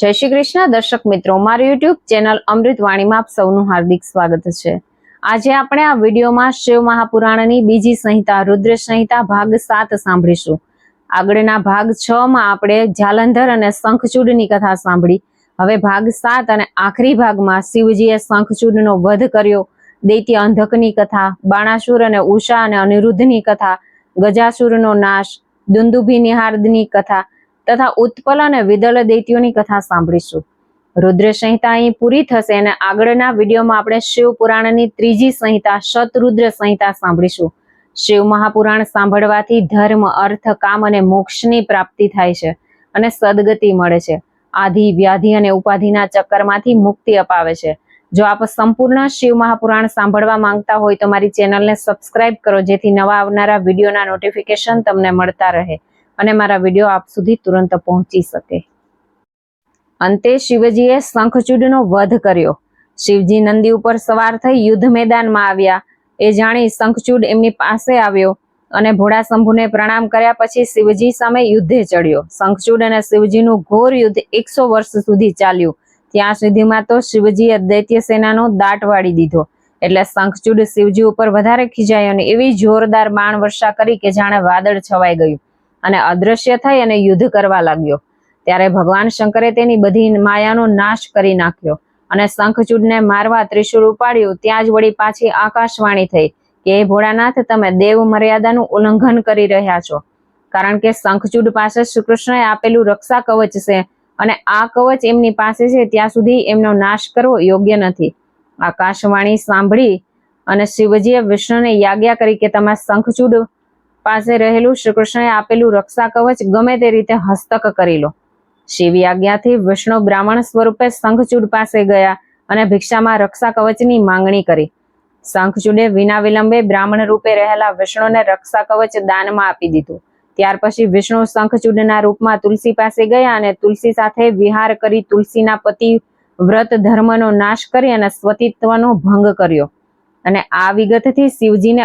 જય શ્રી કૃષ્ણ. દર્શક મિત્રો, મારી યુટ્યુબ ચેનલ અમૃતવાણીમાં આપ સૌનું હાર્દિક સ્વાગત છે. આજે આપણે આ વિડીયોમાં શિવ મહાપુરાણની બીજી સંહિતા, રુદ્ર સંહિતા, ભાગ સાત સાંભળીશું. આગળના ભાગ છ માં આપણે જાલંધર અને શંખચૂડની કથા સાંભળી. હવે ભાગ સાત અને આખરી ભાગમાં શિવજીએ શંખચૂડનો વધ કર્યો. દૈત્ય અંધકની કથા, બાણાસુર અને ઉષા અને અનિરુદ્ધની કથા, ગજાસુરનો નાશ, દુંદુભી નિહાર્દની કથા તથા ઉત્પલ અને વિદલ દૈત્યોની કથા સાંભળીશું. રુદ્ર સંહિતા અહીં પૂરી થશે અને આગળના વિડીયોમાં આપણે શિવ પુરાણની ત્રીજી સંહિતા, શતરુદ્ર સંહિતા સાંભળીશું. શિવ મહાપુરાણ સાંભળવાથી ધર્મ, અર્થ, કામ અને મોક્ષની પ્રાપ્તિ થાય છે અને સદગતિ મળે છે. આધિ, વ્યાધિ અને ઉપાધિના ચક્કરમાંથી મુક્તિ અપાવે છે. જો આપ સંપૂર્ણ શિવ મહાપુરાણ સાંભળવા માંગતા હોય તો મારી ચેનલને સબસ્ક્રાઇબ કરો, જેથી નવા આવનારા વિડીયોના નોટિફિકેશન તમને મળતા રહે. અને મારા વીડિયો આપ સુધી તુરંત પહોંચી શકે. અંતે શિવજીએ શંખચૂડનો વધ કર્યો. શિવજી નંદી ઉપર સવાર થઈ યુદ્ધ મેદાનમાં આવ્યા. એ જાણી શંખચૂડ એમની પાસે આવ્યો અને ભોળા શંભુને પ્રણામ કર્યા પછી શિવજી સામે યુદ્ધે ચડ્યો. શંખચૂડ અને શિવજીનું ઘોર યુદ્ધ એકસો વર્ષ સુધી ચાલ્યું. ત્યાં સુધીમાં તો શિવજીએ દૈત્ય સેનાનો દાટ વાળી દીધો. એટલે શંખચૂડ શિવજી ઉપર વધારે ખીજાયો અને એવી જોરદાર બાણ વર્ષા કરી કે જાણે વાદળ છવાઈ ગયું. અને અદ્રશ્ય થઈ અને યુદ્ધ કરવા લાગ્યો. ત્યારે ભગવાન શંકરે તેની બધી માયાનો નાશ કરી નાખ્યો અને શંખચૂડને મારવા ત્રિશુળ ઉપાડ્યું. ત્યાં જ વળી પાછી આકાશવાણી થઈ કે ભોળાનાથ, તમે દેવ મર્યાદાનું ઉલ્લંઘન કરી રહ્યા છો. કારણ કે શંખચૂડ પાસે શ્રીકૃષ્ણએ આપેલું રક્ષા કવચ છે અને આ કવચ એમની પાસે છે, ત્યાં સુધી એમનો નાશ કરવો યોગ્ય નથી. આકાશવાણી સાંભળી અને શિવજીએ વિષ્ણુને યાજ્ઞા કરી કે તમે શંખચૂડ પાસે રહેલું શ્રી કૃષ્ણએ આપેલું રક્ષા કવચ ગમે તે રીતે હસ્તક કરી લો. શિવી આજ્ઞાથી વિષ્ણુ બ્રાહ્મણ સ્વરૂપે શંખચૂડ પાસે ગયા અને ભિક્ષામાં રક્ષા કવચની માંગણી કરી. શંખચૂડે વિના વિલંબે બ્રાહ્મણ રૂપે રહેલા વિષ્ણુને રક્ષા કવચ દાનમાં આપી દીધું. ત્યાર પછી વિષ્ણુ શંખચૂડના રૂપમાં તુલસી પાસે ગયા અને તુલસી સાથે વિહાર કરી તુલસીના પતિ વ્રત ધર્મનો નાશ કરી અને સ્વતિત્વનો ભંગ કર્યો. અને આ વિગતથી શિવજીને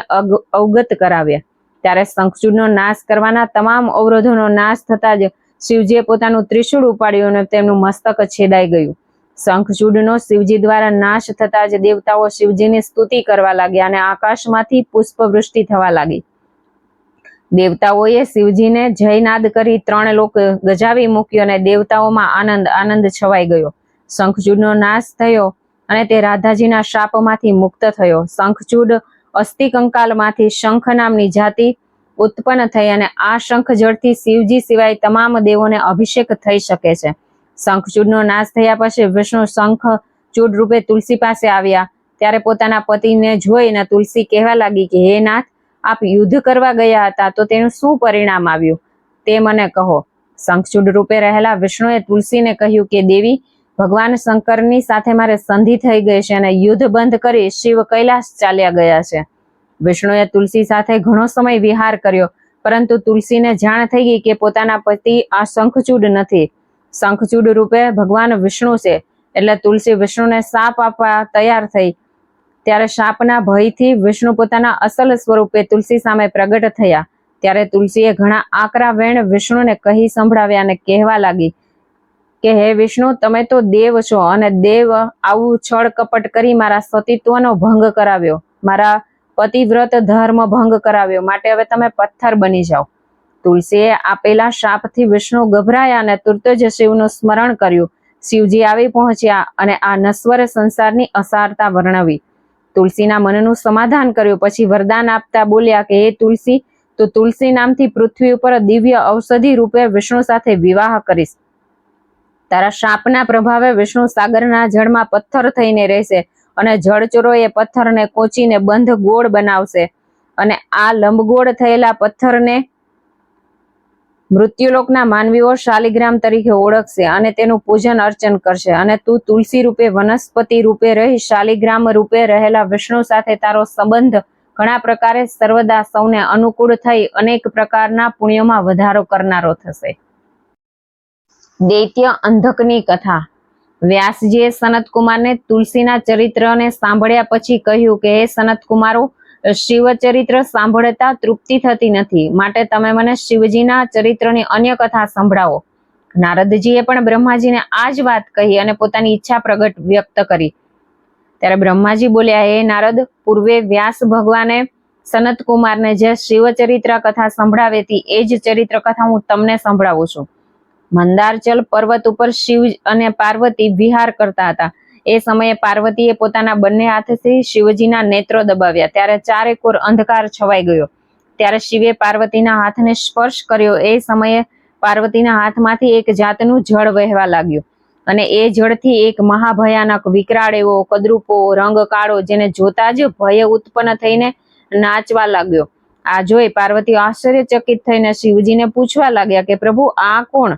અવગત કરાવ્યા. ત્યારે શંખચૂડનો નાશ કરવાના તમામ અવરોધોનો નાશ થતા જ શિવજીએ પોતાનું ત્રિશૂળ ઉપાડ્યું અને તેમનું મસ્તક છેદાઈ ગયું. શંખચૂડનો શિવજી દ્વારા નાશ થતા જ દેવતાઓ શિવજીની સ્તુતિ કરવા લાગ્યા અને આકાશમાંથી પુષ્પવૃષ્ટિ થવા લાગી. દેવતાઓએ શિવજીને જયનાદ કરી ત્રણ લોક ગજાવી મૂક્યો અને દેવતાઓમાં આનંદ આનંદ છવાઈ ગયો. શંખચૂડનો નાશ થયો અને તે રાધાજીના શાપમાંથી મુક્ત થયો. શંખચૂડ અસ્થિ કંકાલમાંથી શંખ નામની જાતિ ઉત્પન્ન થઈ અને આ શંખ જળથી શિવજી સિવાય તમામ દેવોને અભિષેક થઈ શકે છે. શંખચૂડનો નાશ થયા પછી વિષ્ણુ શંખ ચૂડ રૂપે તુલસી પાસે આવ્યા. ત્યારે પોતાના પતિને જોઈને તુલસી કહેવા લાગી કે, હે નાથ, આપ યુદ્ધ કરવા ગયા હતા તો તેનું શું પરિણામ આવ્યું? તે મને કહો. શંખચૂડ રૂપે રહેલા વિષ્ણુએ તુલસીને કહ્યું કે, દેવી ભગવાન શંકરની સાથે મારે સંધિ થઈ ગઈ છે અને યુદ્ધ બંધ કરી શિવ કૈલાસ ચાલ્યા ગયા છે. વિષ્ણુએ તુલસી સાથે ઘણો સમય વિહાર કર્યો, પરંતુ તુલસીને જાણ થઈ ગઈ કે પોતાના પતિ આ શંખચૂડ નથી. શંખચૂડ રૂપે ભગવાન વિષ્ણુ છે, એટલે તુલસી વિષ્ણુને શાપ આપવા તૈયાર થઈ. ત્યારે શાપના ભયથી વિષ્ણુ પોતાના અસલ સ્વરૂપે તુલસી સામે પ્રગટ થયા. ત્યારે તુલસીએ ઘણા આકરા વેણ વિષ્ણુને કહી સંભળાવ્યા અને કહેવા લાગી કે હે વિષ્ણુ, તમે તો દેવ છો અને દેવ આવું છળ કપટ કરી મારા સતીત્વનો ભંગ કરાવ્યો. મારા પતિવ્રત ધર્મ ભંગ કરાવ્યો. માટે હવે તમે પથ્થર બની જાઓ. તુલસીએ આપેલા શાપથી વિષ્ણુ ગભરાયા અને તુરત જ શિવનું સ્મરણ કર્યું. શિવજી આવી પહોંચ્યા અને આ નશ્વર સંસારની અસારતા વર્ણવી. તુલસીના મનનું સમાધાન કર્યું. પછી વરદાન આપતા બોલ્યા કે, હે તુલસી, તો તુલસી નામથી પૃથ્વી ઉપર દિવ્ય ઔષધિ રૂપે વિષ્ણુ સાથે વિવાહ કરીશ. તારા શાપના પ્રભાવે વિષ્ણુ સાગરના જળમાં પથ્થર થઈને રહેશે અને જળચોરો એ પથ્થરને કોચીને બંધ ગોળ બનાવશે. અને આ લંબગોળ થયેલા પથ્થરને મૃત્યુલોકના માનવીઓ શાલિગ્રામ તરીકે ઓળખશે અને તેનું પૂજન અર્ચન કરશે. અને તું તુલસી રૂપે, વનસ્પતિ રૂપે રહી, શાલિગ્રામ રૂપે રહેલા વિષ્ણુ સાથે તારો સંબંધ ઘણા પ્રકારે સર્વદા સૌને અનુકૂળ થઈ અનેક પ્રકારના પુણ્યોમાં વધારો કરનારો થશે. દૈત્ય અંધકની કથા. વ્યાસજીએ સનતકુમારને તુલસીના ચરિત્રને સાંભળ્યા પછી કહ્યું કે, હે સનતકુમારો શિવ ચરિત્ર સાંભળતા તૃપ્તિ થતી નથી. માટે તમે મને શિવજીના ચરિત્રની અન્ય કથા સંભળાવો. નારદજીએ પણ બ્રહ્માજીને આ જ વાત કહી અને પોતાની ઈચ્છા પ્રગટ વ્યક્ત કરી. ત્યારે બ્રહ્માજી બોલ્યા, હે નારદ, પૂર્વે વ્યાસ ભગવાને સનતકુમારને જે શિવચરિત્ર કથા સંભળાવી હતી એ જ ચરિત્ર કથા હું તમને સંભળાવું છું. મંદારચલ પર્વત ઉપર શિવ અને પાર્વતી વિહાર કરતા હતા. એ સમયે પાર્વતીએ પોતાના બંને હાથથી શિવજીના નેત્રો દબાવ્યા. ત્યારે ચારેકોર અંધકાર છવાઈ ગયો. ત્યારે શિવે પાર્વતીના હાથને સ્પર્શ કર્યો. એ સમયે પાર્વતીના હાથમાંથી એક જાતનું જળ વહેવા લાગ્યું. અને એ જળથી એક મહાભયાનક વિકરાળ એવો કદરૂપો રંગ કાળો જેને જોતા જ ભય ઉત્પન્ન થઈને નાચવા લાગ્યો. આ જોઈ પાર્વતી આશ્ચર્યચકિત થઈને શિવજીને પૂછવા લાગ્યા કે, પ્રભુ, આ કોણ?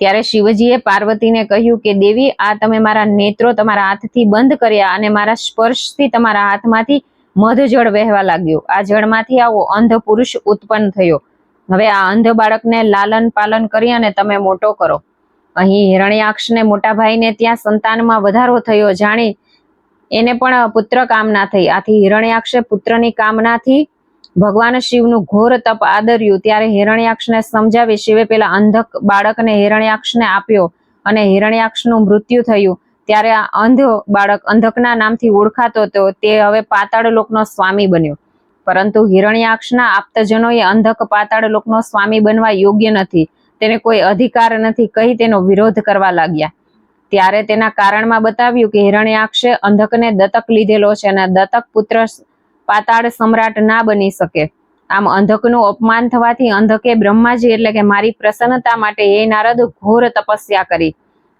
ત્યારે શિવજીએ પાર્વતીને કહ્યું કે, દેવી, આ તમે મારા નેત્રો તમારા હાથથી બંધ કર્યા અને મારા સ્પર્શથી તમારા હાથમાંથી મધ જળ વહેવા લાગ્યું. આ જળમાંથી આવો અંધ પુરુષ ઉત્પન્ન થયો. હવે આ અંધ બાળકને લાલન પાલન કરી અને તમે મોટો કરો. અહીં હિરણ્યાક્ષને મોટા ભાઈને ત્યાં સંતાનમાં વધારો થયો. જાણી એને પણ પુત્ર કામના થઈ. આથી હિરણ્યાક્ષે પુત્રની કામનાથી ભગવાન શિવનું ઘોર તપ આદર્યું, ત્યારે હિરણ્યાક્ષને સમજાવી શિવે પેલા અંધક બાળકને હિરણ્યાક્ષને આપ્યો અને હિરણ્યાક્ષનું મૃત્યુ થયું. ત્યારે આ અંધ બાળક અંધકના નામથી ઓળખાતો હતો. તે હવે પાતાળ લોકનો સ્વામી બન્યો. પરંતુ હિરણ્યાક્ષના આપ્તજનોએ અંધક પાતાળ લોકનો સ્વામી બનવા યોગ્ય નથી. તેને કોઈ અધિકાર નથી. કહી તેનો વિરોધ કરવા લાગ્યા. ત્યારે તેના કારણમાં બતાવ્યું કે હિરણ્યાક્ષે અંધકને દત્તક લીધેલો છે અને દત્તક પુત્ર પાતાળ સમ્રાટ ના બની શકે. આમ અંધકનું અપમાન થવાથી અંધકે બ્રહ્માજી એટલે કે મારી પ્રસન્નતા માટે એ નારદ ઘોર તપસ્યા કરી.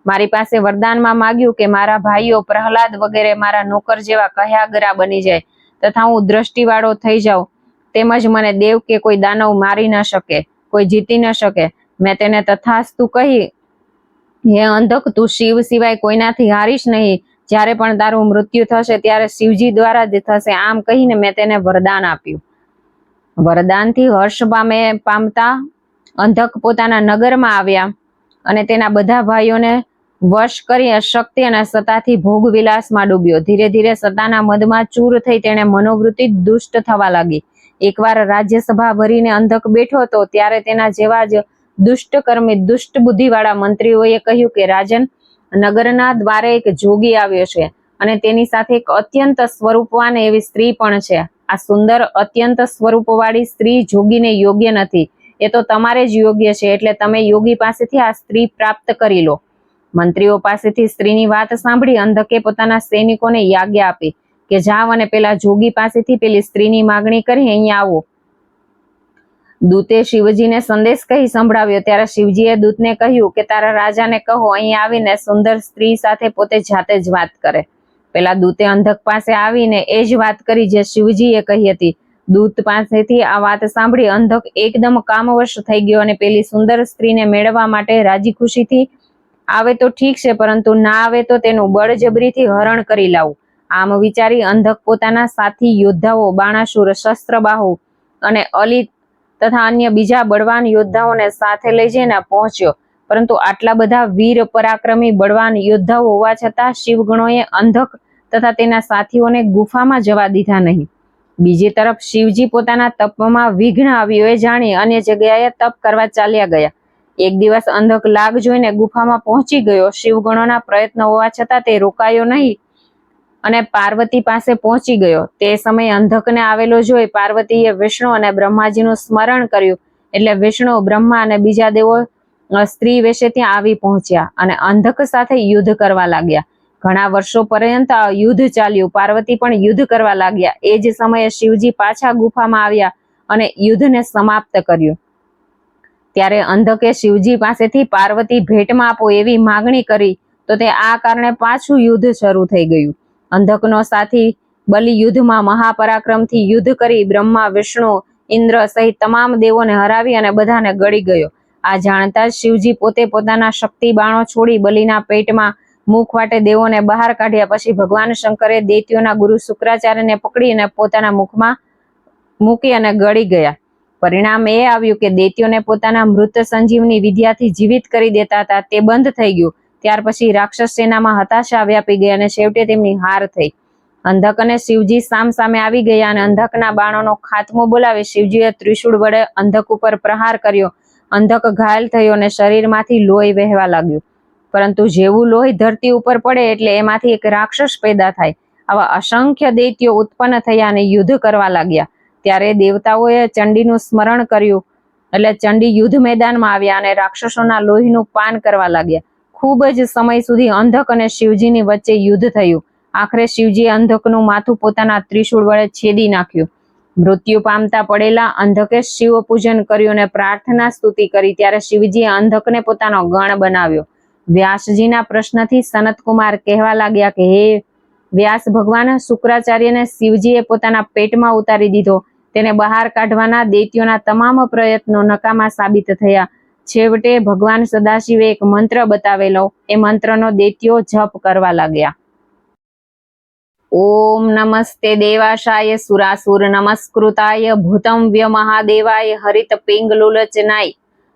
મારી પાસે વરદાનમાં માગ્યું કે મારા ભાઈઓ પ્રહલાદ વગેરે મારા નોકર જેવા કહ્યાગરા બની જાય તથા હું દ્રષ્ટિવાળો થઈ જાઉં. તેમજ મને દેવ કે કોઈ દાનવ મારી ન શકે, કોઈ જીતી ન શકે. મેં તેને તથાસ્તુ કહી, હે અંધક, તું શિવ સિવાય કોઈનાથી હારીશ નહીં. જ્યારે પણ તારું મૃત્યુ થશે ત્યારે શિવજી દ્વારા જ થશે. આમ કહીને મેં તેને વરદાન આપ્યું. વરદાનથી હર્ષ પામે પામતા અંધક પોતાના નગરમાં આવ્યા અને તેના બધા ભાઈઓને વશ કરી શક્તિ અને સતાથી ભોગ વિલાસમાં ડૂબ્યો. ધીરે ધીરે સતાના મદમાં ચૂર થઈ તેણે મનોવૃત્તિ દુષ્ટ થવા લાગી. એકવાર રાજ્યસભા ભરીને અંધક બેઠો હતો ત્યારે તેના જેવા જ દુષ્ટ કર્મી દુષ્ટ બુદ્ધિવાળા મંત્રીઓએ કહ્યું કે, રાજન નગરના દ્વારે એક જોગી આવ્યો છે અને તેની સાથે એક અત્યંત સ્વરૂપવાન એવી સ્ત્રી પણ છે. આ સુંદર અત્યંત સ્વરૂપવાળી સ્ત્રી જોગીને યોગ્ય નથી. એ તો તમારે જ યોગ્ય છે એટલે તમે યોગી પાસેથી આ સ્ત્રી પ્રાપ્ત કરી લો. મંત્રીઓ પાસેથી સ્ત્રીની વાત સાંભળી અંધકે પોતાના સૈનિકોને યાજ્ઞા આપી કે જાવ અને પેલા જોગી પાસેથી પેલી સ્ત્રીની માગણી કરી અહીંયા આવો. દૂતે શિવજીને સંદેશ કહી સંભળાવ્યો. ત્યારે શિવજીએ દૂતને કહ્યું કે, તારા રાજાને કહો, અહીં આવીને સુંદર સ્ત્રી સાથે પોતે જાતે જ વાત કરે. પેલા દૂતે અંધક પાસે આવીને એ જ વાત કરી જે શિવજીએ કહી હતી. દૂત પાસેથી આ વાત સાંભળી અંધક એકદમ કામવશ થઈ ગયો અને પેલી સુંદર સ્ત્રીને મેળવવા માટે રાજી ખુશીથી, આવે તો ઠીક છે, પરંતુ ના આવે તો તેનું બળજબરીથી હરણ કરી લાવું. આમ વિચારી અંધક પોતાના સાથી, યોદ્ધાઓ, બાણાસુર, શસ્ત્રબાહુ અને અલી તથા અન્ય બીજા બળવાન યોદ્ધાઓને સાથે લઈ જઈને પહોંચ્યો. પરંતુ આટલા બધા વીર પરાક્રમી બળવાન યોદ્ધાઓ હોવા છતાં શિવગણોએ અંધક તથા તેના સાથીઓને ગુફામાં જવા દીધા નહીં. બીજી તરફ શિવજી પોતાના તપમાં વિઘ્ન આવ્યું એ જાણી અન્ય જગ્યાએ તપ કરવા ચાલ્યા ગયા. એક દિવસ અંધક લાગ જોઈને ગુફામાં પહોંચી ગયો. શિવગણોના પ્રયત્ન હોવા છતાં તે રોકાયો નહીં. અને પાર્વતી પાસે પહોંચી ગયો. તે સમયે અંધકને આવેલો જોઈ પાર્વતીએ વિષ્ણુ અને બ્રહ્માજીનું સ્મરણ કર્યું. એટલે વિષ્ણુ, બ્રહ્મા અને બીજા દેવો સ્ત્રી વેશે ત્યાં આવી પહોંચ્યા અને અંધક સાથે યુદ્ધ કરવા લાગ્યા. ઘણા વર્ષો પર્યંત યુદ્ધ ચાલ્યું. પાર્વતી પણ યુદ્ધ કરવા લાગ્યા. એ જ સમયે શિવજી પાછા ગુફામાં આવ્યા અને યુદ્ધને સમાપ્ત કર્યું. ત્યારે અંધકે શિવજી પાસેથી પાર્વતી ભેટમાં આપો એવી માગણી કરી તો તે આ કારણે પાછું યુદ્ધ શરૂ થઈ ગયું. અંધકનો સાથી બલિ યુદ્ધમાં મહાપરાક્રમથી યુદ્ધ કરી બ્રહ્મા, વિષ્ણુ, ઇન્દ્ર સહિત તમામ દેવોને હરાવી અને બધાને ગળી ગયો. આ જાણતા જ શિવજી પોતે પોતાના શક્તિ બાણો છોડી બલિના પેટમાં મુખ વાટે દેવોને બહાર કાઢ્યા પછી ભગવાન શંકરે દૈત્યોના ગુરુ શુક્રાચાર્યને પકડીને પોતાના મુખમાં મૂકી અને ગળી ગયા. પરિણામ એ આવ્યું કે દૈત્યોને પોતાના મૃત સંજીવની વિદ્યાથી જીવિત કરી દેતા હતા. તે બંધ થઈ ગયું. ત્યાર પછી રાક્ષસ સેનામાં હતાશા વ્યાપી ગઈ અને છેવટે તેમની હાર થઈ. અંધક અને શિવજી સામ સામે આવી ગયા અને અંધકના બાણોનો ખાત્મો બોલાવી શિવજીએ ત્રિશુળ વડે અંધક ઉપર પ્રહાર કર્યો. અંધક ઘાયલ થયો અને શરીરમાંથી લોહી વહેવા લાગ્યું. પરંતુ જેવું લોહી ધરતી ઉપર પડે એટલે એમાંથી એક રાક્ષસ પેદા થાય. આવા અસંખ્ય દૈત્યો ઉત્પન્ન થયા અને યુદ્ધ કરવા લાગ્યા. ત્યારે દેવતાઓએ ચંડીનું સ્મરણ કર્યું. એટલે ચંડી યુદ્ધ મેદાનમાં આવ્યા અને રાક્ષસોના લોહીનું પાન કરવા લાગ્યા. ખૂબ જ સમય સુધી અંધક અને શિવજીની વચ્ચે યુદ્ધ થયું. આખરે શિવજીએ અંધકનું માથું પોતાના ત્રિશૂળ વડે છેદી નાખ્યું. મૃત્યુ પામતા પડેલા અંધકે શિવ પૂજન કર્યું અને પ્રાર્થના સ્તુતિ કરી, ત્યારે શિવજીએ અંધકને પોતાનો ગણ બનાવ્યો. વ્યાસજીના પ્રશ્નથી સનતકુમાર કહેવા લાગ્યા કે, હે વ્યાસ ભગવાન, શુક્રાચાર્યને શિવજીએ પોતાના પેટમાં ઉતારી દીધો. તેને બહાર કાઢવાના દૈત્યોના તમામ પ્રયત્નો નકામા સાબિત થયા. છેવટે ભગવાન સદાશિવે એક મંત્ર બતાવેલો. એ મંત્રનો દેત્યો જપ કરવા લાગ્યા. ઓમ નમસ્તે દેવાશાય સુરાસુર નમસ્કૃતાય ભૂતમ વ્ય મહાદેવાય હરિત પિંગ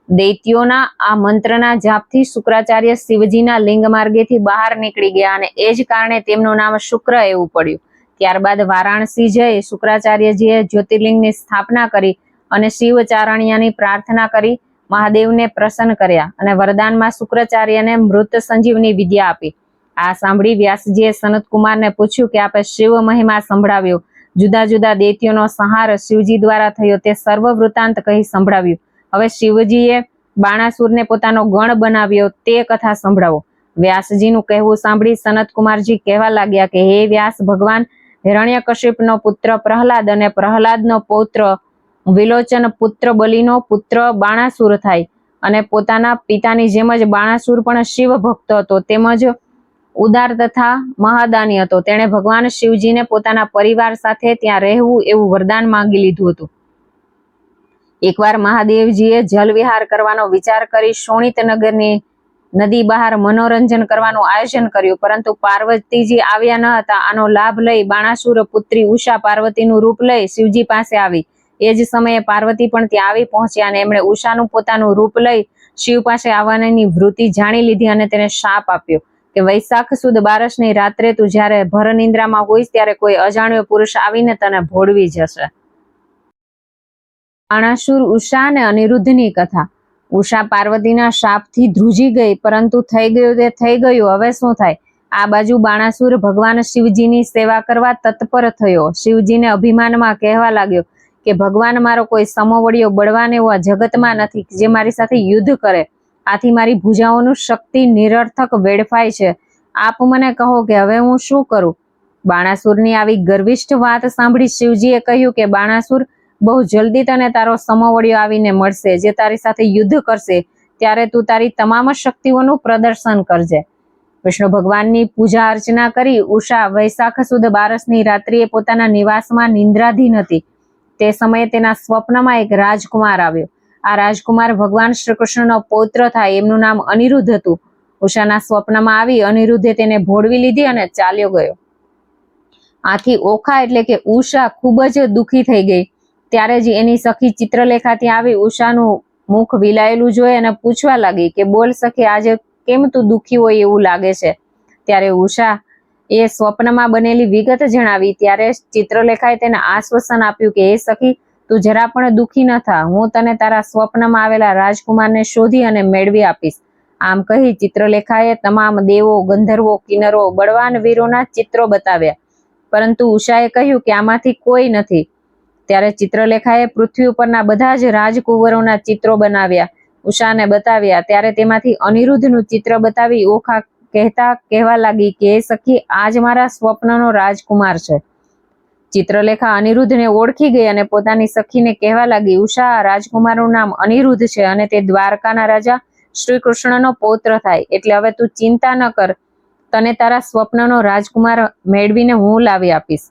દૈત્યોના આ મંત્રના જાપથી શુક્રાચાર્ય શિવજીના લિંગ માર્ગેથી બહાર નીકળી ગયા અને એ જ કારણે તેમનું નામ શુક્ર એવું પડ્યું. ત્યારબાદ વારાણસી જઈ શુક્રાચાર્યજીએ જ્યોતિર્લિંગની સ્થાપના કરી અને શિવચારણ્યની પ્રાર્થના કરી મહાદેવને પ્રસન્ન કર્યા અને વરદાનમાં શુક્રાચાર્યને મૃત સંજીવની વિદ્યા આપી. આ સાંભળી વ્યાસજીએ સનત કુમારને પૂછ્યું કે આપે શિવ મહિમા સંભળાવ્યો? જુદા જુદા દૈત્યોનો સંહાર શિવજી દ્વારા થયો તે સર્વ વૃતાંત કહી સંભળાવ્યું. હવે શિવજીએ બાણાસુરને પોતાનો ગણ બનાવ્યો તે કથા સંભળાવો. વ્યાસજીનું કહેવું સાંભળી સનત કુમારજી કહેવા લાગ્યા કે, હે વ્યાસ ભગવાન, હિરણ્યકશિપનો પુત્ર પ્રહલાદ અને પ્રહલાદનો પૌત્ર વિલોચન પુત્ર બલિનો પુત્ર બાણાસુર થાય અને પોતાના પિતાની જેમ જ બાણાસુર પણ શિવ ભક્ત હતો. તેમજ ઉદાર તથા મહાદાની હતો. તેણે ભગવાન શિવજીને પોતાના પરિવાર સાથે ત્યાં રહેવું એવું વરદાન માંગી લીધું હતું. એકવાર મહાદેવજીએ જલ વિહાર કરવાનો વિચાર કરી શોણિત નગરની નદી બહાર મનોરંજન કરવાનું આયોજન કર્યું, પરંતુ પાર્વતીજી આવ્યા ન હતા. આનો લાભ લઈ બાણાસુર પુત્રી ઉષા પાર્વતીનું રૂપ લઈ શિવજી પાસે આવી. એ જ સમયે પાર્વતી પણ ત્યાં આવી પહોંચ્યા અને એમણે ઉષાનું પોતાનું રૂપ લઈ શિવ પાસે આવવાની વૃત્તિ જાણી લીધી અને તેને શાપ આપ્યો કે વૈશાખ સુદ બારસની રાત્રે તું જ્યારે ભરનિંદ્રામાં હોઈશ ત્યારે કોઈ અજાણ્યો પુરુષ આવીને તને ભોળવી જશે. બાણાસુર ઉષા અને અનિરુદ્ધની કથા. ઉષા પાર્વતીના શાપથી ધ્રુજી ગઈ, પરંતુ થઈ ગયું તે થઈ ગયું. હવે શું થાય? આ બાજુ બાણાસુર ભગવાન શિવજીની સેવા કરવા તત્પર થયો. શિવજીને અભિમાનમાં કહેવા લાગ્યો કે ભગવાન મારો કોઈ સમવડિયો બળવાન એવો આ જગતમાં નથી જે મારી સાથે યુદ્ધ કરે. આથી મારી ભુજાઓનું શક્તિ નિરર્થક વેડફાય છે. આપ મને કહો કે હવે હું શું કરું? બાણાસુરની આવી ગર્વિષ્ઠ વાત સાંભળી શિવજીએ કહ્યું કે બાણાસુર, બહુ જલ્દી તને તારો સમવડિયો આવીને મળશે. જે તારી સાથે યુદ્ધ કરશે, ત્યારે તું તારી તમામ શક્તિઓનું પ્રદર્શન કરજે. વિષ્ણુ ભગવાનની પૂજા અર્ચના કરી ઉષા વૈશાખ સુદ બારસની રાત્રિએ પોતાના નિવાસમાં નિંદ્રાધીન હતી. તે સમયે તેના સ્વપ્નમાં એક રાજકુમાર આવ્યો. આ રાજકુમાર ભગવાન શ્રી કૃષ્ણનો પૌત્ર થાય, એમનું નામ અનિરુદ્ધ હતું. ઉષાના સ્વપ્નમાં આવી, અનિરુદ્ધે તેને ભોળવી લીધી અને ચાલ્યો ગયો. આથી ઓખા એટલે કે ઉષા ખૂબ જ દુઃખી થઈ ગઈ. ત્યારે જ એની સખી ચિત્રલેખા ત્યાં આવી ઉષાનું મુખ વિલાયેલું જોઈ અને પૂછવા લાગી કે બોલ સખી, આજે કેમ તું દુઃખી હોય એવું લાગે છે? ત્યારે ઉષા એ સ્વપ્નમાં બનેલી વિગત જણાવી ત્યારે ચિત્રલેખાએ તેને આશ્વાસન આપ્યું કે એ સખી, તું જરા પણ દુઃખી ન થા. હું તને તારા સ્વપ્નમાં આવેલા રાજકુમારને શોધી અને મેળવી આપીશ. આમ કહી ચિત્રલેખાએ તમામ દેવો, ગંધર્વો કિન્નરો બળવાન વીરોના ચિત્રો બતાવ્યા. પરંતુ ઉષાએ કહ્યું કે, આમાંથી કોઈ નથી. ત્યારે ચિત્રલેખાએ પૃથ્વી ઉપરના બધા જ રાજકુંવરોના ચિત્રો બનાવ્યા. ઉષાને બતાવ્યા, ત્યારે તેમાંથી અનિરુદ્ધનું ચિત્ર બતાવી ઓખા કહેતા કહેવા લાગી કે સખી, આજ મારા સ્વપ્નનો રાજકુમાર છે. ચિત્રલેખા અનિરુદ્ધને ઓળખી ગઈ અને પોતાની સખીને કહેવા લાગી, ઉષા, રાજકુમારનું નામ અનિરુદ્ધ છે અને તે દ્વારકાના રાજા શ્રી કૃષ્ણનો પૌત્ર થાય. એટલે હવે તું ચિંતા ન કર. તને તારા સ્વપ્નનો રાજકુમાર મેળવીને હું લાવી આપીશ.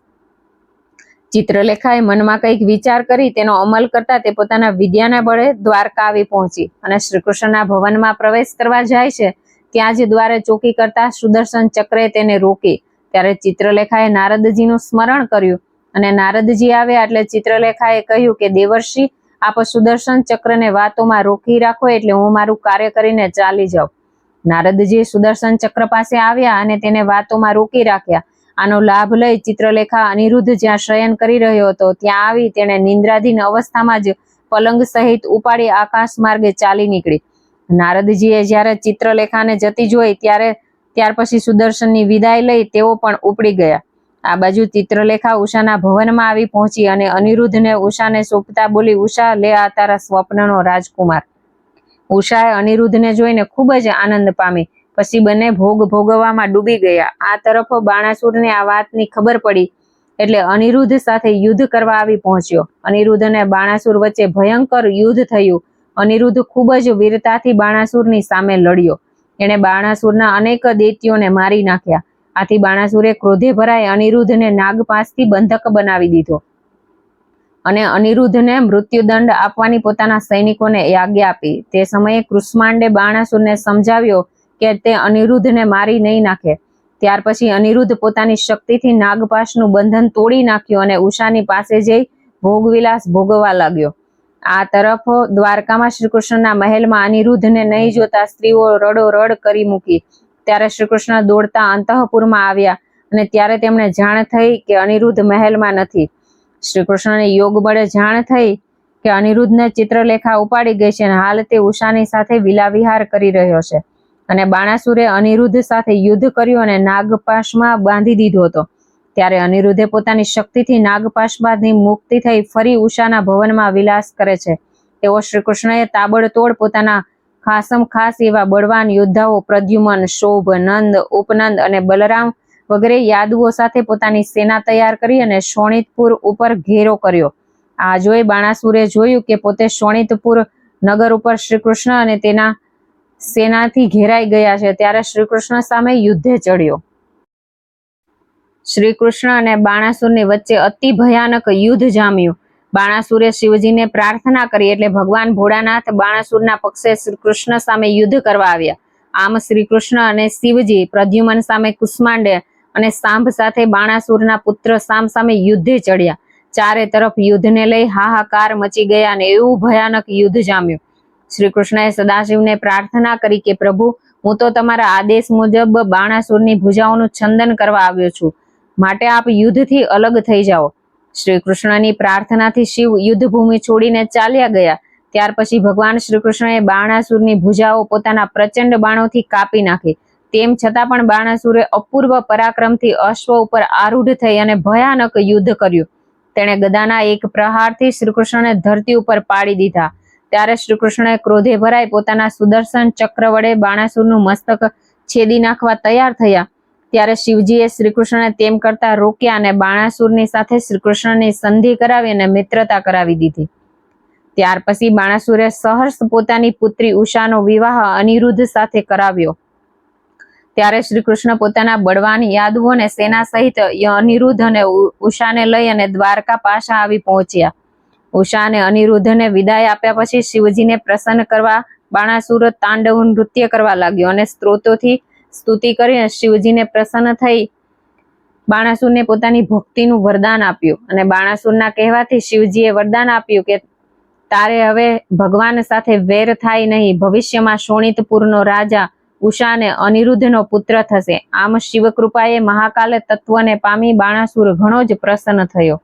ચિત્રલેખાએ મનમાં કંઈક વિચાર કરી, તેનો અમલ કરતા તે પોતાના વિદ્યાના બળે દ્વારકા આવી પહોંચી અને શ્રીકૃષ્ણના ભવનમાં પ્રવેશ કરવા જાય છે. ત્યાં જ દ્વારે ચોકી કરતા સુદર્શન ચક્રે તેને રોકી. ત્યારે ચિત્રલેખાએ નારદજીનું સ્મરણ કર્યું અને નારદજી આવ્યા એટલે ચિત્રલેખાએ કહ્યું કે, દેવર્ષિ, આપ સુદર્શન ચક્રને વાતોમાં રોકી રાખો એટલે હું મારું કાર્ય કરીને ચાલી જાઉં. નારદજી સુદર્શન ચક્ર પાસે આવ્યા અને તેને વાતોમાં રોકી રાખ્યા. આનો લાભ લઈ ચિત્રલેખા અનિરુદ્ધ જ્યાં શયન કરી રહ્યો હતો, ત્યાં આવી તેણે નિંદ્રાધીન અવસ્થામાં જ પલંગ સહિત ઉપાડી આકાશ માર્ગે ચાલી નીકળી. નારદજીએ જ્યારે ચિત્રલેખાને જતી જોઈ, ત્યારે ત્યાર પછી સુદર્શનની વિદાય લઈ તેઓ પણ ઉપડી ગયા. આ બાજુ ચિત્રલેખા ઉષાના ભવનમાં આવી પહોંચી અને અનિરુદ્ધને ઉષાને સોંપતા બોલી, ઉષા, લે આ તારા સ્વપ્નનો રાજકુમાર. ઉષાએ અનિરુદ્ધને જોઈને ખૂબ જ આનંદ પામી. પછી બંને ભોગ ભોગવવામાં ડૂબી ગયા. આ તરફ બાણાસુરને આ વાતની ખબર પડી એટલે અનિરુદ્ધ સાથે યુદ્ધ કરવા આવી પહોંચ્યો. અનિરુદ્ધ અને બાણાસુર વચ્ચે ભયંકર યુદ્ધ થયું. અનિરુદ્ધ ખૂબ જ વીરતાથી બાણાસુરની સામે લડ્યો. એણે બાણાસુરના અનેક દૈત્યોને મારી નાખ્યા. આથી બાણાસુરે ક્રોધે ભરાય અનિરુદ્ધને નાગપાસથી બંધક બનાવી દીધો. અને અનિરુદ્ધને મૃત્યુદંડ આપવાની પોતાના સૈનિકોને આજ્ઞા આપી. તે સમયે કૃષ્માંડે બાણાસુરને સમજાવ્યો કે તે અનિરુદ્ધને મારી નહીં નાખે. ત્યાર પછી અનિરુદ્ધ પોતાની શક્તિથી નાગપાશનું બંધન તોડી નાખ્યું અને ઉષાની પાસે જઈ ભોગવિલાસ ભોગવવા લાગ્યો. આ તરફ દ્વારકામાં શ્રી કૃષ્ણના મહેલમાં અનિરુદ્ધને નહીં જોતા સ્ત્રીઓ રડો રડ કરી મૂકી. ત્યારે શ્રી કૃષ્ણ દોડતા અંતઃપુરમાં આવ્યા અને ત્યારે તેમણે જાણ થઈ કે અનિરુદ્ધ મહેલમાં નથી. શ્રી કૃષ્ણને યોગ બળે જાણ થઈ કે અનિરુદ્ધને ચિત્રલેખા ઉપાડી ગઈ છે અને હાલ તે ઉષાની સાથે વિલાવિહાર કરી રહ્યો છે. અને બાણાસુરે અનિરુદ્ધ સાથે યુદ્ધ કર્યું અને નાગપાશમાં બાંધી દીધો હતો. ત્યારે અનિરુદ્ધે પોતાની શક્તિથી નાગપાશબાદની મુક્તિ થઈ ફરી ઉષાના ભવનમાં વિલાસ કરે છે. તેઓ શ્રી કૃષ્ણએ તાબડતોડ પોતાના ખાસમ ખાસ એવા બળવાન યોદ્ધાઓ પ્રદ્યુમન શોભ નંદ ઉપનંદ અને બલરામ વગેરે યાદુઓ સાથે પોતાની સેના તૈયાર કરી અને શોણિતપુર ઉપર ઘેરો કર્યો. આ જોઈ બાણાસુરે જોયું કે પોતે શોણિતપુર નગર ઉપર શ્રી કૃષ્ણ અને તેના સેનાથી ઘેરાઈ ગયા છે. ત્યારે શ્રી કૃષ્ણ સામે યુદ્ધે ચડ્યો. શ્રી કૃષ્ણ અને બાણાસુરની વચ્ચે અતિ ભયાનક યુદ્ધ જામ્યું. બાણાસુરે શિવજીને પ્રાર્થના કરી એટલે ભગવાન ભોળાનાથ બાણાસુરના પક્ષે શ્રી કૃષ્ણ સામે યુદ્ધ કરવા આવ્યા. આમ શ્રી કૃષ્ણ અને શિવજી પ્રદ્યુમન સામે કુષ્માંડે અને સાંભ સાથે બાણાસુરના પુત્ર સામ સામે યુદ્ધે ચડ્યા. ચારે તરફ યુદ્ધને લઈ હાહાકાર મચી ગયા અને એવું ભયાનક યુદ્ધ જામ્યું. શ્રી કૃષ્ણએ સદાશિવને પ્રાર્થના કરી કે પ્રભુ, હું તો તમારા આદેશ મુજબ બાણાસુરની ભુજાઓનું છંદન કરવા આવ્યો છું. માટે આપ યુદ્ધથી અલગ થઈ જાઓ. શ્રી કૃષ્ણની પ્રાર્થનાથી શિવ યુદ્ધ ભૂમિ છોડીને ચાલ્યા ગયા. ત્યાર પછી ભગવાન શ્રી કૃષ્ણએ બાણાસુરની ભુજાઓ પોતાના પ્રચંડ બાણોથી કાપી નાખી. તેમ છતાં પણ બાણાસુરે અપૂર્વ પરાક્રમથી અશ્વ ઉપર આરૂઢ થઈ અને ભયાનક યુદ્ધ કર્યું. તેણે ગદાના એક પ્રહારથી શ્રી કૃષ્ણને ધરતી ઉપર પાડી દીધા. ત્યારે શ્રી કૃષ્ણએ ક્રોધે ભરાઈ પોતાના સુદર્શન ચક્ર વડે બાણાસુરનું મસ્તક છેદી નાખવા તૈયાર થયા. ત્યારે શિવજીએ શ્રીકૃષ્ણને તેમ કરતા રોક્યા અને બાણાસુરની સાથે શ્રીકૃષ્ણની સંધિ કરાવી અને મિત્રતા કરાવી દીધી. ત્યાર પછી બાણાસુરે સહર્ષ પોતાની પુત્રી ઉષાનો વિવાહ અનિરુદ્ધ સાથે કરાવ્યો. ત્યારે શ્રીકૃષ્ણ પોતાના બળવાન યાદવોને સેના સહિત અનિરુદ્ધ અને ઉષાને લઈ અને દ્વારકા પાછા આવી પહોંચ્યા. ઉષા અને અનિરુદ્ધને વિદાય આપ્યા પછી શિવજીને પ્રસન્ન કરવા બાણાસુર તાંડવ નૃત્ય કરવા લાગ્યો અને સ્ત્રોતોથી સ્તુતિ કરીને શિવજીને પ્રસન્ન થઈ બાણાસુરને પોતાની ભક્તિનું વરદાન આપ્યું. અને બાણાસુરના કહેવાથી શિવજીએ વરદાન આપ્યું કે તારે હવે ભગવાન સાથે વેર થાય નહીં. ભવિષ્યમાં શોણિતપુરનો રાજા ઉષા અને અનિરુદ્ધનો પુત્ર થશે. આમ શિવકૃપાએ મહાકાલે તત્વને પામી બાણાસુર ઘણો જ પ્રસન્ન થયો.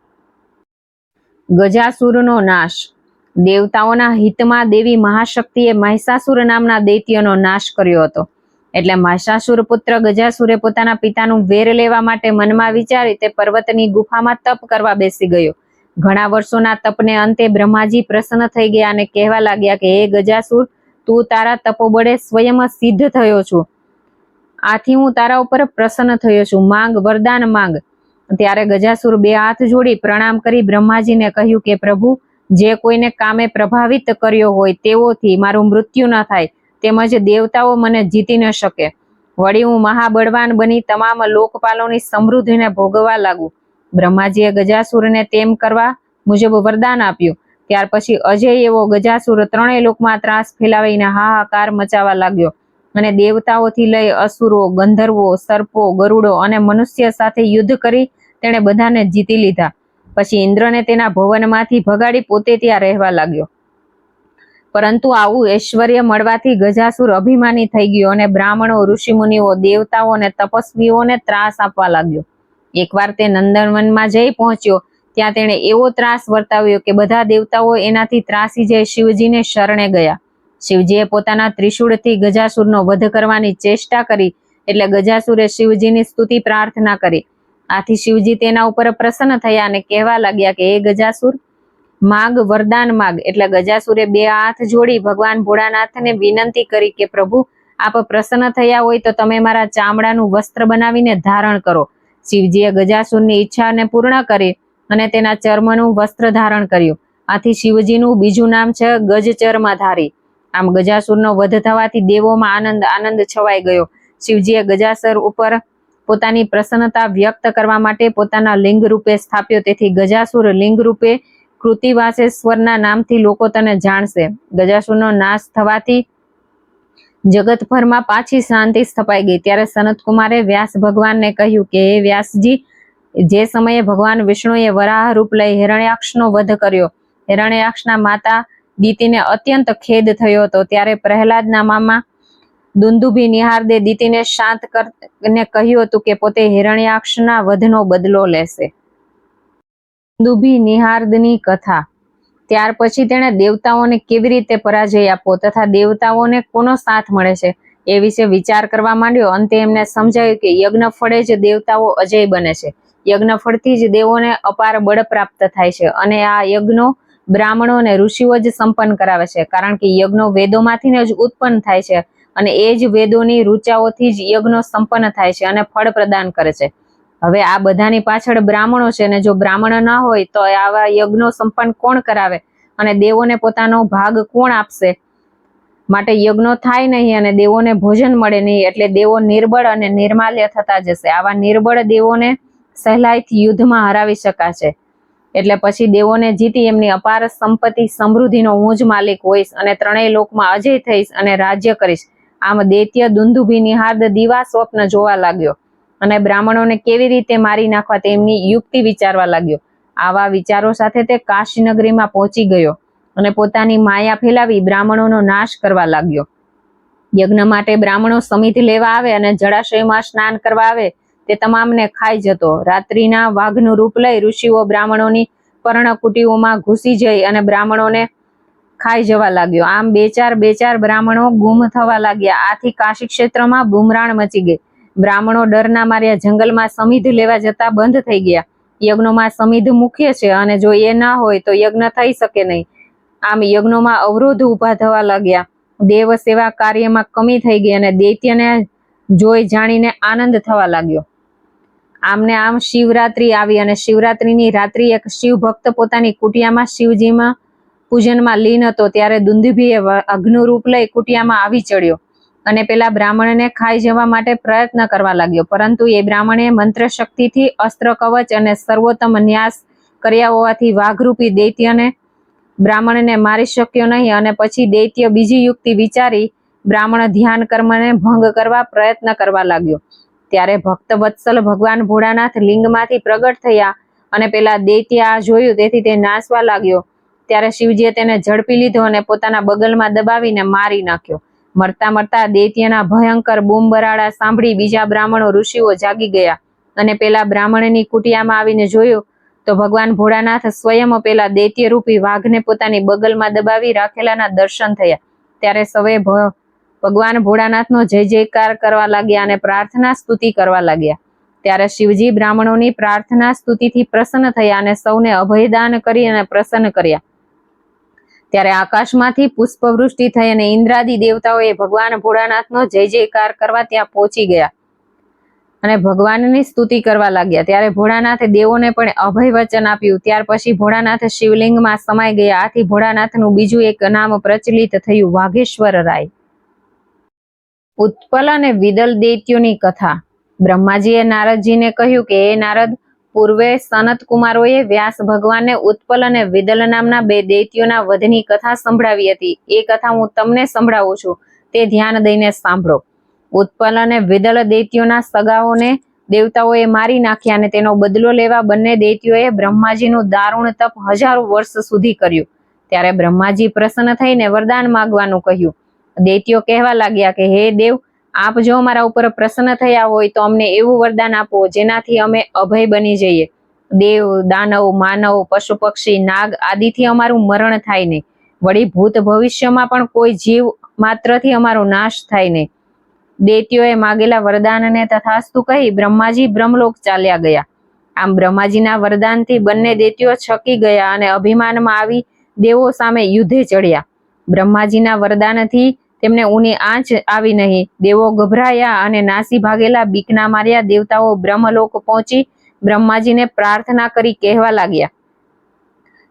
ગજાસુરનો નાશ. દેવતાઓના હિતમાં દેવી મહાશક્તિએ મહિષાસુર નામના દૈત્યનો નાશ કર્યો હતો. એટલે મહિષાસુર પુત્ર ગજાસુરે પોતાના પિતાનું વેર લેવા માટે મનમાં વિચારી તે પર્વતની ગુફામાં તપ કરવા બેસી ગયો. ઘણા વર્ષોના તપને અંતે બ્રહ્માજી પ્રસન્ન થઈ ગયા અને કહેવા લાગ્યા કે, હે ગજાસુર, તું તારા તપોબળે સ્વયં સિદ્ધ થયો છું. આથી હું તારા ઉપર પ્રસન્ન થયો છું. માંગ, વરદાન માંગ. ત્યારે ગજાસુર બે હાથ જોડી પ્રણામ કરી બ્રહ્માજીને કહ્યું કે, પ્રભુ, જે કોઈને કામે પ્રભાવિત કર્યો હોય તેઓથી મારું મૃત્યુ ન થાય. તેમજ દેવતાઓ મને જીતી ન શકે. વળી હું મહાબળવાન બની તમામ લોકપાલોની સમૃદ્ધિને ભોગવવા લાગુ. બ્રહ્માજીએ ગજાસુરને તેમ કરવા મુજબ વરદાન આપ્યું. ત્યાર પછી અજય એવો ગજાસુર ત્રણેય લોકમાં ત્રાસ ફેલાવીને હાહાકાર મચાવા લાગ્યો અને દેવતાઓથી લઈ અસુરો, ગંધર્વો, સર્પો, ગરુડો અને મનુષ્ય સાથે યુદ્ધ કરી તેણે બધાને જીતી લીધા. પછી ઇન્દ્રને તેના ભવનમાંથી ભગાડી પોતે ત્યાં રહેવા લાગ્યો. પરંતુ આવું ઐશ્વર્ય મળવાથી ગજાસુર અભિમાની થઈ ગયો અને બ્રાહ્મણો, ઋષિમુનિઓ, દેવતાઓ અને તપસ્વીઓને ત્રાસ આપવા લાગ્યો. એકવાર તે નંદનવનમાં જઈ પહોંચ્યો, ત્યાં તેણે એવો ત્રાસ વર્તાવ્યો કે બધા દેવતાઓ એનાથી ત્રાસી જઈ શિવજીને શરણે ગયા. શિવજીએ પોતાના ત્રિશુળથી ગજાસુરનો વધ કરવાની ચેષ્ટા કરી, એટલે ગજાસુરે શિવજીની સ્તુતિ પ્રાર્થના કરી. આથી શિવજી તેના ઉપર પ્રસન્ન થયા અને કહેવા લાગ્યા કે એ ગજાસુર માગ, વરદાન માગ. એટલે ગજાસુરે બે હાથ જોડી ભગવાન ભોળાનાથને વિનંતી કરી કે, પ્રભુ, આપ પ્રસન્ન થયા હોય તો તમે મારા ચામડાનું વસ્ત્ર બનાવીને ધારણ કરો. શિવજીએ ગજાસુરની ઈચ્છાને પૂર્ણ કરી અને તેના ચર્મનું વસ્ત્ર ધારણ કર્યું. આથી શિવજીનું બીજું નામ છે ગજચર્માધારી. આમ ગજાસુરનો વધ થવાથી દેવોમાં આનંદ આનંદ છવાઈ ગયો. શિવજીએ ગજાસર ઉપર પોતાની પ્રસન્નતા વ્યક્ત કરવા માટે પોતાના લિંગ રૂપે સ્થાપ્યો. તેથી ગજાસુર લિંગ રૂપે કૃતિવાસેશ્વરના નામથી લોકો તને જાણશે. ગજાસુરનો નાશ થવાથી જગતભરમાં પાછી શાંતિ સ્થપાઈ ગઈ. ત્યારે સનતકુમારે વ્યાસ ભગવાનને કહ્યું કે, હે વ્યાસજી, જે સમયે ભગવાન વિષ્ણુએ વરાહ રૂપ લઈ હિરણ્યાક્ષનો વધ કર્યો. હિરણ્યાક્ષના માતા દીતીને અત્યંત ખેદ થયો હતો. ત્યારે પ્રહલાદના મામા દુંદુભી નિહારદે દીતીને શાંત કરીને કહ્યું હતું કે, પોતે હિરણ્યાક્ષના વધનો બદલો લેશે. દુંદુભી નિહાર્દની કથા. ત્યાર પછી તેણે દેવતાઓને કેવી રીતે પરાજય આપવો તથા દેવતાઓને કોનો સાથ મળે છે એ વિશે વિચાર કરવા માંડ્યો. અંતે એમને સમજાયું કે યજ્ઞ ફળે જ દેવતાઓ અજય બને છે. યજ્ઞ ફળથી જ દેવોને અપાર બળ પ્રાપ્ત થાય છે અને આ યજ્ઞો બ્રાહ્મણો અને ઋષિઓ જ સંપન્ન કરાવે છે કારણ કે યજ્ઞો વેદોમાંથી જ ઉત્પન્ન થાય છે અને એ જ વેદોની રૂચાઓથી જ યજ્ઞો સંપન્ન થાય છે અને ફળ પ્રદાન કરે છે. હવે આ બધાની પાછળ બ્રાહ્મણો છે અને જો બ્રાહ્મણ ન હોય તો આવા યજ્ઞો સંપન્ન કોણ કરાવે? અને દેવોને પોતાનો ભાગ કોણ આપશે? માટે યજ્ઞો થાય નહીં અને દેવોને ભોજન મળે નહીં એટલે દેવો નિર્બળ અને નિર્માલ્ય થતા જશે. આવા નિર્બળ દેવોને સહેલાઈથી યુદ્ધમાં હરાવી શકાશે. એટલે પછી દેવોને જીતી એમની અપાર સંપત્તિ, સમૃદ્ધિનો હું જ માલિક હોઈશ અને ત્રણેય લોકમાં અજય થઈશ અને રાજ્ય કરીશ. આમ દૈત્ય દુંદુભી નિહાર્દ દીવા સ્વપ્ન જોવા લાગ્યો. અને બ્રાહ્મણોને કેવી રીતે મારી નાખવા તેમની યુક્તિ વિચારવા લાગ્યો. આવા વિચારો સાથે તે કાશી નગરીમાં પહોંચી ગયો અને પોતાની માયા ફેલાવી બ્રાહ્મણોનો નાશ કરવા લાગ્યો. યજ્ઞ માટે બ્રાહ્મણો સમિતિ લેવા આવે અને જળાશયમાં સ્નાન કરવા આવે તે તમામને ખાઈ જતો. રાત્રિના વાઘનું રૂપ લઈ ઋષિઓ બ્રાહ્મણોની પર્ણકુટીઓમાં ઘૂસી જઈ અને બ્રાહ્મણોને ખાઈ જવા લાગ્યો. આમ બે ચાર બે ચાર બ્રાહ્મણો ગુમ થવા લાગ્યા. આથી કાશી ક્ષેત્રમાં બુમરાણ મચી ગઈ. બ્રાહ્મણો ડરના માર્યા, જંગલમાં સમિધ લેવા જતા બંધ થઈ ગયા. યજ્ઞોમાં સમિધ મુખ્ય છે અને જો એ ના હોય તો યજ્ઞ થઈ શકે નહીં. આમ યજ્ઞોમાં અવરોધ ઊભા થવા લાગ્યા. દેવ સેવા કાર્યમાં કમી થઈ ગઈ અને દૈત્યને જોઈ જાણીને આનંદ થવા લાગ્યો. આમને આમ શિવરાત્રી આવી અને શિવરાત્રીની રાત્રિ એક શિવ ભક્ત પોતાની કુટિયામાં શિવજીમાં પૂજનમાં લીન હતો, ત્યારે દુંદુભીએ અગ્નરૂપ લઈ કુટિયામાં આવી ચડ્યો. અને પેલા બ્રાહ્મણને ખાઈ જવા માટે પ્રયત્ન કરવા લાગ્યો. પરંતુ એ બ્રાહ્મણે મંત્ર શક્તિથી અસ્ત્ર કવચ અને સર્વોત્તમ ન્યાસ કર્યા હોવાથી વાઘરૂપી દૈત્યને બ્રાહ્મણને મારી શક્યો નહીં અને પછી દૈત્ય બીજી યુક્તિ વિચારી બ્રાહ્મણ ધ્યાન કર્મને ભંગ કરવા પ્રયત્ન કરવા લાગ્યો. ત્યારે ભક્ત વત્સલ ભગવાન ભોળાનાથ લિંગમાંથી પ્રગટ થયા અને પેલા દૈત્ય આ જોયું તેથી તે નાસવા લાગ્યો. ત્યારે શિવજીએ તેને ઝડપી લીધો અને પોતાના બગલમાં દબાવીને મારી નાખ્યો. મરતા મરતા દૈત્યના ભયંકર બૂમબરાડા સાંભળી બીજા બ્રાહ્મણો ઋષિઓ જાગી ગયા અને પેલા બ્રાહ્મણની કુટિયામાં આવીને જોયું તો ભગવાન ભોળાનાથ સ્વયં પેલા દૈત્ય રૂપી વાઘને પોતાની બગલમાં દબાવી રાખેલાના દર્શન થયા. ત્યારે સવે ભગવાન ભોળાનાથનો જય જયકાર કરવા લાગ્યા અને પ્રાર્થના સ્તુતિ કરવા લાગ્યા. ત્યારે શિવજી બ્રાહ્મણોની પ્રાર્થના સ્તુતિથી પ્રસન્ન થયા અને સૌને અભયદાન કરી અને પ્રસન્ન કર્યા. ત્યારે આકાશમાંથી પુષ્પવૃષ્ટિ થઈ અને ઇન્દ્રાદી દેવતાઓએ ભગવાન ભોળાનાથનો જય જયકાર કરવા ત્યાં પહોંચી ગયા. અને ભગવાનની સ્તુતિ કરવા લાગ્યા. ત્યારે ભોળાનાથે દેવોને પણ અભય વચન આપ્યું. ત્યાર પછી ભોળાનાથ શિવલિંગમાં સમાઈ ગયા. આથી ભોળાનાથનું બીજું એક નામ પ્રચલિત થયું, વાઘેશ્વર રાય. ઉત્પલ અને વિદલ દૈત્યોની કથા. બ્રહ્માજીએ નારદજીને કહ્યું કે એ નારદ પૂર્વે સનત કુમારોએ વ્યાસ ભગવાનને ઉત્પલ અને વિદલ નામના બે દૈત્યોના વધની કથા સંભળાવી હતી. એ કથા હું તમને સંભળાવું છું. તે ધ્યાન દઈને સાંભળો. ઉત્પલ અને વિદલ દૈત્યોના સગાઓને દેવતાઓએ મારી નાખ્યા અને તેનો બદલો લેવા બંને દૈત્યોએ બ્રહ્માજીનું દારૂણ તપ હજારો વર્ષ સુધી કર્યું. ત્યારે બ્રહ્માજી પ્રસન્ન થઈને વરદાન માગવાનું કહ્યું. દૈત્યો કહેવા લાગ્યા કે, હે દેવ આપ જો અમારા ઉપર પ્રસન્ન થયા હોય તો અમને એવું વરદાન આપો જેનાથી અમે અભય બની જઈએ. દેવ, દાનવ, માનવ, પશુ પક્ષી, નાગ આદિથી અમારું મરણ થાય નહીં. વળી ભૂત ભવિષ્યમાં પણ કોઈ જીવ માત્રથી અમારો નાશ થાય નહીં. દેતીઓએ માગેલા વરદાનને તથાસ્તુ કહી બ્રહ્માજી બ્રહ્મલોક ચાલ્યા ગયા. આમ બ્રહ્માજીના વરદાનથી બંને દેતીઓ છકી ગયા અને અભિમાનમાં આવી દેવો સામે યુદ્ધે ચડ્યા. બ્રહ્માજીના વરદાનથી તેમને ઊની આંચ આવી નહીં. દેવો ગભરાયા અને નાસી ભાગેલા બીકના માર્યા દેવતાઓ બ્રહ્મલોક પહોંચી બ્રહ્માજીને પ્રાર્થના કરી કહેવા લાગ્યા.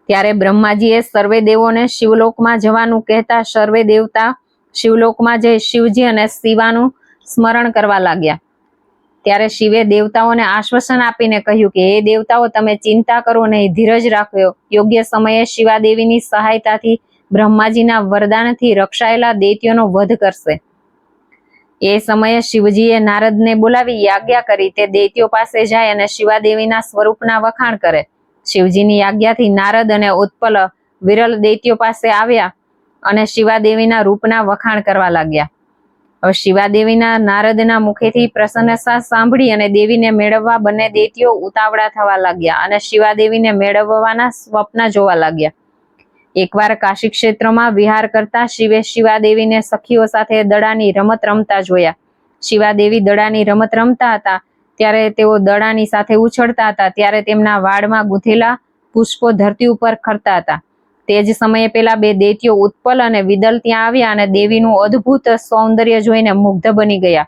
ત્યારે બ્રહ્માજીએ સર્વે દેવોને શિવલોકમાં જવાનું કહેતા સર્વે દેવતા શિવલોકમાં જઈ શિવજી અને શિવાનું સ્મરણ કરવા લાગ્યા. ત્યારે શિવે દેવતાઓને આશ્વાસન આપીને કહ્યું કે, હે દેવતાઓ, તમે ચિંતા કરો નહીં, ધીરજ રાખો. યોગ્ય સમયે શિવાદેવીની સહાયતાથી બ્રહ્માજીના વરદાનથી રક્ષાયેલા દૈત્યોનો વધ કરશે. એ સમયે શિવજીએ નારદને બોલાવી આજ્ઞા કરી. તે દૈત્યો પાસે જાય અને શિવાદેવીના સ્વરૂપના વખાણ કરે. શિવજીની આજ્ઞાથી નારદ અને ઉત્પલ વિરલ દૈત્યો પાસે આવ્યા અને શિવાદેવીના રૂપના વખાણ કરવા લાગ્યા. હવે શિવાદેવીના નારદના મુખેથી પ્રસન્નતા સાંભળી અને દેવીને મેળવવા બંને દૈત્યો ઉતાવળા થવા લાગ્યા અને શિવાદેવીને મેળવવાના સ્વપ્ન જોવા લાગ્યા. એકવાર કાશી ક્ષેત્રમાં વિહાર કરતા શિવે શિવાદેવીને સખીઓ સાથે દડાની રમત રમતા જોયા. શિવાદેવી દડાની રમત રમતા હતા, ત્યારે તેઓ દડાની સાથે ઉછળતા હતા, ત્યારે તેમના વાળમાં ગૂંથેલા પુષ્પો ધરતી ઉપર ખરતા હતા. તે જ સમયે પેલા બે દેતીઓ ઉત્પલ અને વિદલ ત્યાં આવ્યા અને દેવીનું અદ્ભુત સૌંદર્ય જોઈને મુગ્ધ બની ગયા.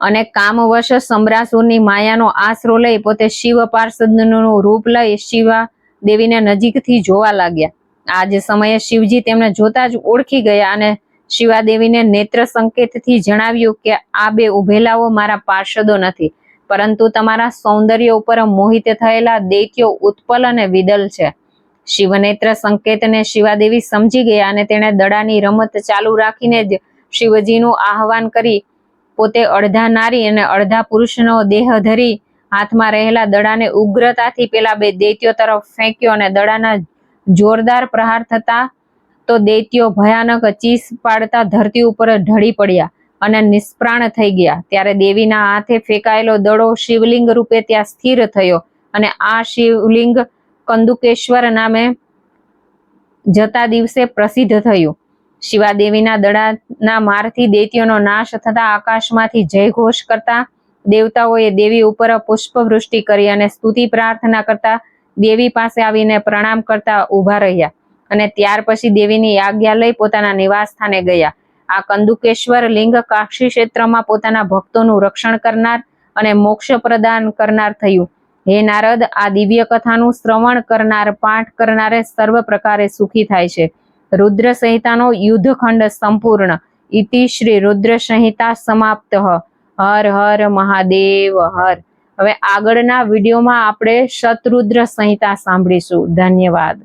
અને કામવશ સમરાસુરની માયાનો આશરો લઈ પોતે શિવ પાર્ષદનું રૂપ લઈ શિવા દેવીને નજીકથી જોવા લાગ્યા. આ જ સમયે શિવજી તેમને જોતા જ ઓળખી ગયા અને શિવાદેવીને નેત્ર સંકેતથી જણાવ્યું કે આ બે ઉભેલાઓ મારા પાર્ષદો નથી, પરંતુ તમારા સૌંદર્ય ઉપર મોહિત થયેલા દૈત્યો ઉત્પલ અને વિદલ છે. શિવનેત્ર સંકેતને શિવાદેવી સમજી ગયા અને તેણે દડાની રમત ચાલુ રાખીને જ શિવજીનું આહવાન કરી પોતે અડધા નારી અને અડધા પુરુષનો દેહ ધરી હાથમાં રહેલા દડાને ઉગ્રતાથી પેલા બે દૈત્યો તરફ ફેંક્યો અને દડાના જોરદાર પ્રહાર થતા તો દૈત્યો ભયાનક ચીસ પાડતા ધરતી ઉપર ઢળી પડ્યા અને નિષ્પ્રાણ થઈ ગયા. ત્યારે દેવીના હાથે ફેંકાયેલો દડો શિવલિંગ રૂપે ત્યાં સ્થિર થયો અને આ શિવલિંગ કંદુકેશ્વર નામે જતા દિવસે પ્રસિદ્ધ થયું. શિવાદેવીના દડાના મારથી દૈત્યોનો નાશ થતા આકાશમાંથી જયઘોષ કરતા દેવતાઓએ દેવી ઉપર પુષ્પવૃષ્ટિ કરી અને સ્તુતિ પ્રાર્થના કરતા દેવી પાસે આવીને પ્રણામ કરતા ઊભા રહ્યા અને ત્યાર પછી દેવીની આજ્ઞા લઈ પોતાના નિવાસ સ્થાને ગયા. આ કંદુકેશ્વર લિંગ કાક્ષી ક્ષેત્રમાં પોતાના ભક્તોનું રક્ષણ કરનાર અને મોક્ષ પ્રદાન કરનાર થયું. હે નારદ, આ દિવ્ય કથાનું શ્રવણ કરનાર, પાઠ કરનારે સર્વ પ્રકારે સુખી થાય છે. રુદ્ર સંહિતાનો યુદ્ધખંડ સંપૂર્ણ. ઇતિ શ્રી રુદ્ર સંહિતા સમાપ્ત. હર હર મહાદેવ હર. હવે આગળના વિડીયોમાં આપણે શત્રુદ્ર સંહિતા સાંભળીશું. ધન્યવાદ.